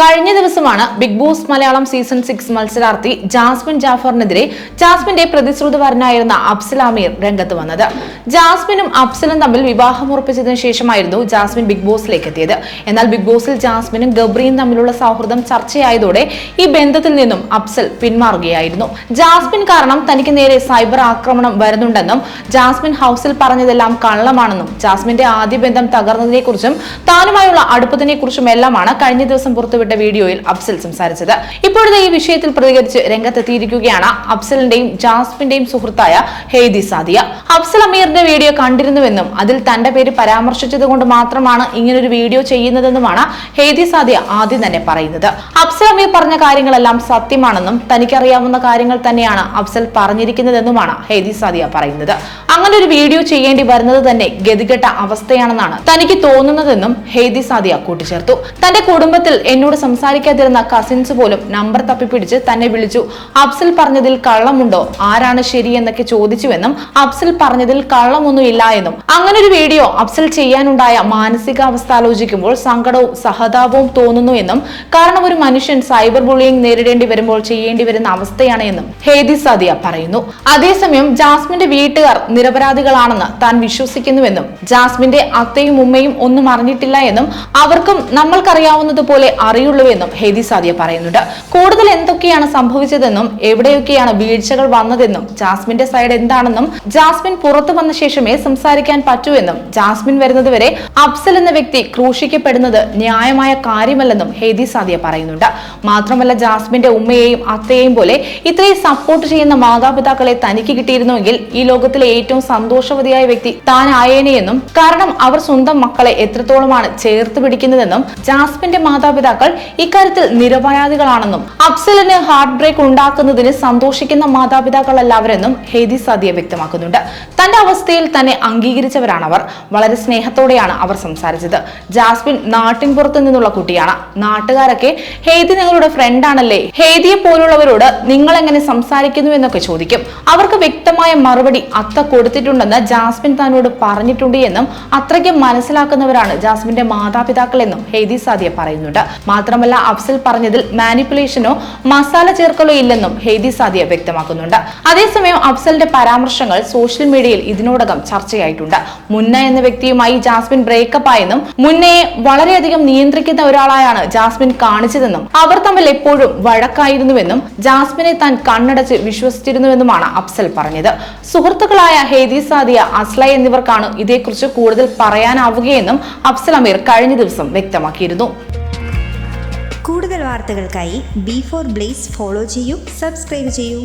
കഴിഞ്ഞ ദിവസമാണ് Bigg Boss Malayalam season six മത്സരാർത്ഥി ജാസ്മിൻ ജാഫറിനെതിരെ ജാസ്മിന്റെ പ്രതിശ്രുതവരനായിരുന്ന അഫ്സൽ അമീർ രംഗത്ത് വന്നത്. ജാസ്മിനും അഫ്സലും തമ്മിൽ വിവാഹം ഉറപ്പിച്ചതിന് ശേഷമായിരുന്നു ജാസ്മിൻ ബിഗ് ബോസിലേക്ക് എത്തിയത്. എന്നാൽ ബിഗ് ബോസിൽ ജാസ്മിനും ഗബ്രിയും തമ്മിലുള്ള സൗഹൃദം ചർച്ചയായതോടെ ഈ ബന്ധത്തിൽ നിന്നും അഫ്സൽ പിന്മാറുകയായിരുന്നു. ജാസ്മിൻ കാരണം തനിക്ക് നേരെ സൈബർ ആക്രമണം വരുന്നുണ്ടെന്നും ജാസ്മിൻ ഹൗസിൽ പറഞ്ഞതെല്ലാം കള്ളമാണെന്നും ജാസ്മിന്റെ ആദ്യ ബന്ധം തകർന്നതിനെക്കുറിച്ചും താനുമായുള്ള അടുപ്പത്തിനെക്കുറിച്ചും എല്ലാമാണ് കഴിഞ്ഞ ദിവസം പുറത്തുവിട്ട വീഡിയോയിൽ അഫ്സൽ സംസാരിച്ചത്. ഇപ്പോഴത്തെ ഈ വിഷയത്തിൽ പ്രതികരിച്ച് രംഗത്തെത്തിയിരിക്കുകയാണ് അഫ്സലിന്റെയും ജാസ്മിന്റെയും സുഹൃത്തായ ഹെയ്ദി സാദിയ. അഫ്സൽ അമീറിന്റെ വീഡിയോ കണ്ടിരുന്നുവെന്നും അതിൽ തന്റെ പേര് പരാമർശിച്ചത് കൊണ്ട് മാത്രമാണ് ഇങ്ങനൊരു വീഡിയോ ചെയ്യുന്നതെന്നുമാണ് ഹെയ്ദി സാദിയ ആദ്യം തന്നെ പറയുന്നത്. അഫ്സൽ അമീർ പറഞ്ഞ കാര്യങ്ങളെല്ലാം സത്യമാണെന്നും തനിക്കറിയാവുന്ന കാര്യങ്ങൾ തന്നെയാണ് അഫ്സൽ പറഞ്ഞിരിക്കുന്നതെന്നുമാണ് ഹെയ്ദി സാദിയ പറയുന്നത്. അങ്ങനെ ഒരു വീഡിയോ ചെയ്യേണ്ടി വരുന്നത് തന്നെ ഗതികെട്ട അവസ്ഥയാണെന്നാണ് തനിക്ക് തോന്നുന്നതെന്നും ഹെയ്ദി സാദിയ കൂട്ടിച്ചേർത്തു. തന്റെ കുടുംബത്തിൽ എന്നോട് സംസാരിക്കാതിരുന്ന കസിൻസ് പോലും നമ്പർ തപ്പിപ്പിടിച്ച് തന്നെ വിളിച്ചു. അഫ്സൽ പറഞ്ഞതിൽ കള്ളമുണ്ടോ? ആരാണ് ശരി എന്നൊക്കെ ചോദിച്ചുവെന്നും അഫ്സൽ പറഞ്ഞതിൽ കള്ളമൊന്നുമില്ല എന്നും. അങ്ങനെ ഒരു വീഡിയോ അഫ്സൽ ചെയ്യാനുണ്ടായ മാനസികാവസ്ഥ ആലോചിക്കുമ്പോൾ സങ്കടവും സഹതാപവും തോന്നുന്നു എന്നും. കാരണം ഒരു മനുഷ്യൻ സൈബർ ബുള്ളിയിങ് നേരിടേണ്ടി വരുമ്പോൾ ചെയ്യേണ്ടി വരുന്ന അവസ്ഥയാണ് എന്നും ഹേദി സാദിയ പറയുന്നു. അതേസമയം ജാസ്മിന്റെ വീട്ടുകാർ നിരപരാധികളാണെന്ന് താൻ വിശ്വസിക്കുന്നുവെന്നും ജാസ്മിന്റെ അത്തയും ഉമ്മയും ഒന്നും അറിഞ്ഞിട്ടില്ല എന്നും അവർക്കും നമ്മൾക്കറിയാവുന്നതുപോലെ അറിയുള്ളൂവെന്നും ഹേദി സാദിയ പറയുന്നുണ്ട്. കൂടുതൽ എന്തൊക്കെയാണ് സംഭവിച്ചതെന്നും എവിടെയൊക്കെയാണ് വീഴ്ചകൾ വന്നതെന്നും ജാസ്മിന്റെ സൈഡ് എന്താണെന്നും ജാസ്മിൻ പുറത്തു വന്ന ശേഷമേ സംസാരിക്കാൻ പറ്റൂ എന്നും ജാസ്മിൻ വരുന്നതുവരെ അഫ്സൽ എന്ന വ്യക്തി ക്രൂശിക്കപ്പെടുന്നത് ന്യായമായ കാര്യമല്ലെന്നും ഹേദി സാദിയ പറയുന്നുണ്ട്. മാത്രമല്ല ജാസ്മിന്റെ ഉമ്മയെയും അത്തയെയും പോലെ ഇത്രയും സപ്പോർട്ട് ചെയ്യുന്ന മാതാപിതാക്കളെ തനിക്ക് കിട്ടിയിരുന്നുവെങ്കിൽ ഈ ലോകത്തിലെ ഏറ്റവും സന്തോഷവതിയായ വ്യക്തി താനായേനെയെന്നും കാരണം അവർ സ്വന്തം മക്കളെ എത്രത്തോളമാണ് ചേർത്ത് പിടിക്കുന്നതെന്നും ജാസ്മിന്റെ മാതാപിതാക്കൾ ഇക്കാര്യത്തിൽ നിരപരാധികളാണെന്നും അഫ്സലിന് ഹാർട്ട് ബ്രേക്ക് ഉണ്ടാക്കുന്നതിന് സന്തോഷിക്കുന്ന മാതാപിതാക്കളല്ലവരെന്നും ഹേദി സാദിയ വ്യക്തമാക്കുന്നുണ്ട്. തന്റെ അവസ്ഥയിൽ തന്നെ അംഗീകരിച്ചവരാണ് അവർ വളരെ സ്നേഹത്തോടെയാണ് അവർ സംസാരിച്ചത്. ജാസ്മിൻ നാട്ടിൻ പുറത്തു നിന്നുള്ള കുട്ടിയാണ്. നാട്ടുകാരൊക്കെ ഹേദി നിങ്ങളുടെ ഫ്രണ്ടാണല്ലേ ഹേദിയെ പോലുള്ളവരോട് നിങ്ങൾ എങ്ങനെ സംസാരിക്കുന്നു എന്നൊക്കെ ചോദിക്കും. അവർക്ക് വ്യക്തമായ മറുപടി അത്ത കൊടുത്തിട്ടുണ്ടെന്ന് ജാസ്മിൻ താനോട് പറഞ്ഞിട്ടുണ്ട് എന്നും അത്രയ്ക്ക് മനസ്സിലാക്കുന്നവരാണ് ജാസ്മിന്റെ മാതാപിതാക്കൾ എന്നും ഹെയ്ദി സാദിയ പറയുന്നുണ്ട്. മാത്രമല്ല അഫ്സൽ പറഞ്ഞതിൽ മാനിപ്പുലേഷനോ മസാല ചേർക്കലോ ഇല്ലെന്നും ഹെയ്ദി സാദിയ വ്യക്തമാക്കുന്നുണ്ട്. അതേസമയം അഫ്സലിന്റെ പരാമർശങ്ങൾ സോഷ്യൽ മീഡിയയിൽ ഇതിനോടകം ചർച്ചയായിട്ടുണ്ട്. മുന്ന എന്ന വ്യക്തിയുമായി ജാസ്മിൻ ബ്രേക്കപ്പ് ആയെന്നും മുന്നയെ വളരെയധികം നിയന്ത്രിക്കുന്ന ഒരാളായാണ് ജാസ്മിൻ കാണിച്ചതെന്നും അവർ തമ്മിൽ എപ്പോഴും വഴക്കായിരുന്നുവെന്നും ജാസ്മിനെ താൻ കണ്ണടച്ച് വിശ്വസിച്ചിരുന്നുവെന്നുമാണ് അഫ്സൽ പറഞ്ഞത്. സുഹൃത്തുക്കളായ ഹേദി സാദിയ അസ്ല എന്നിവർക്കാണ് ഇതേക്കുറിച്ച് കൂടുതൽ പറയാനാവുകയെന്നും അഫ്സൽ അമീർ കഴിഞ്ഞ ദിവസം വ്യക്തമാക്കിയിരുന്നു. കൂടുതൽ വാർത്തകൾക്കായി ബി ഫോർ ബ്ലേസ് ഫോളോ ചെയ്യൂ സബ്സ്ക്രൈബ് ചെയ്യൂ.